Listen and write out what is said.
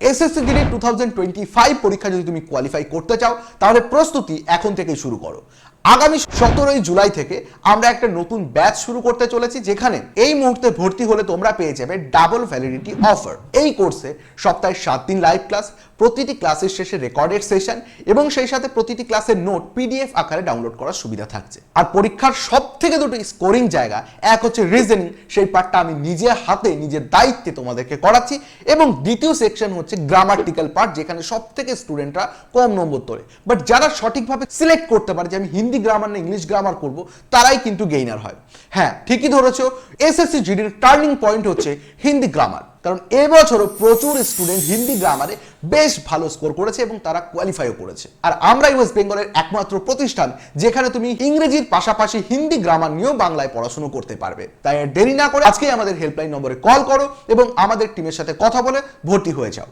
SSC GD two thousand পরীক্ষা যদি তুমি কোয়ালিফাই করতে চাও, তাহলে প্রস্তুতি এখন থেকেই শুরু করো। আগামী সতেরোই জুলাই থেকে আমরা একটা নতুন ব্যাচ শুরু করতে চলেছি, যেখানে এই মুহূর্তে ভর্তি হলে তোমরা পেয়ে যাবে ডাবল ভ্যালিডিটি অফার এই কোর্সে সপ্তাহে সাত দিন লাইভ ক্লাস প্রতিটি ক্লাসের শেষে রেকর্ডেড সেশন এবং সেই সাথে প্রতিটি ক্লাসের নোট পিডিএফ আকারে ডাউনলোড করার সুবিধা থাকছে। আর পরীক্ষার সব থেকে দুটো স্কোরিং জায়গা, এক হচ্ছে রিজনিং সেই পার্টটা আমি নিজে হাতে, নিজের দায়িত্বে তোমাদেরকে করাচ্ছি এবং দ্বিতীয় সেকশন হচ্ছে গ্রামাটিক্যাল পার্ট যেখানে সব থেকে স্টুডেন্টরা কম নম্বর তোলে। বাট যারা সঠিকভাবে সিলেক্ট করতে পারে যে আমি হিন্দি গ্রামার না ইংলিশ গ্রামার করব, তারাই কিন্তু গেইনার হয়। হ্যাঁ ঠিকই ধরেছো এসএসসি জিডির টার্নিং পয়েন্ট হচ্ছে হিন্দি গ্রামার কারণ এবছরও প্রচুর স্টুডেন্ট হিন্দি গ্রামারে বেশ ভালো স্কোর করেছে এবং তারা কোয়ালিফাইও করেছে। আর আমরা ওয়েস্ট বেঙ্গলের একমাত্র প্রতিষ্ঠান, যেখানে তুমি ইংরেজির পাশাপাশি হিন্দি গ্রামার নিয়েও বাংলায় পড়াশোনা করতে পারবে। তাই দেরি না করে আজকেই আমাদের হেল্পলাইন নম্বরে কল করো এবং আমাদের টিমের সাথে কথা বলে ভর্তি হয়ে যাও।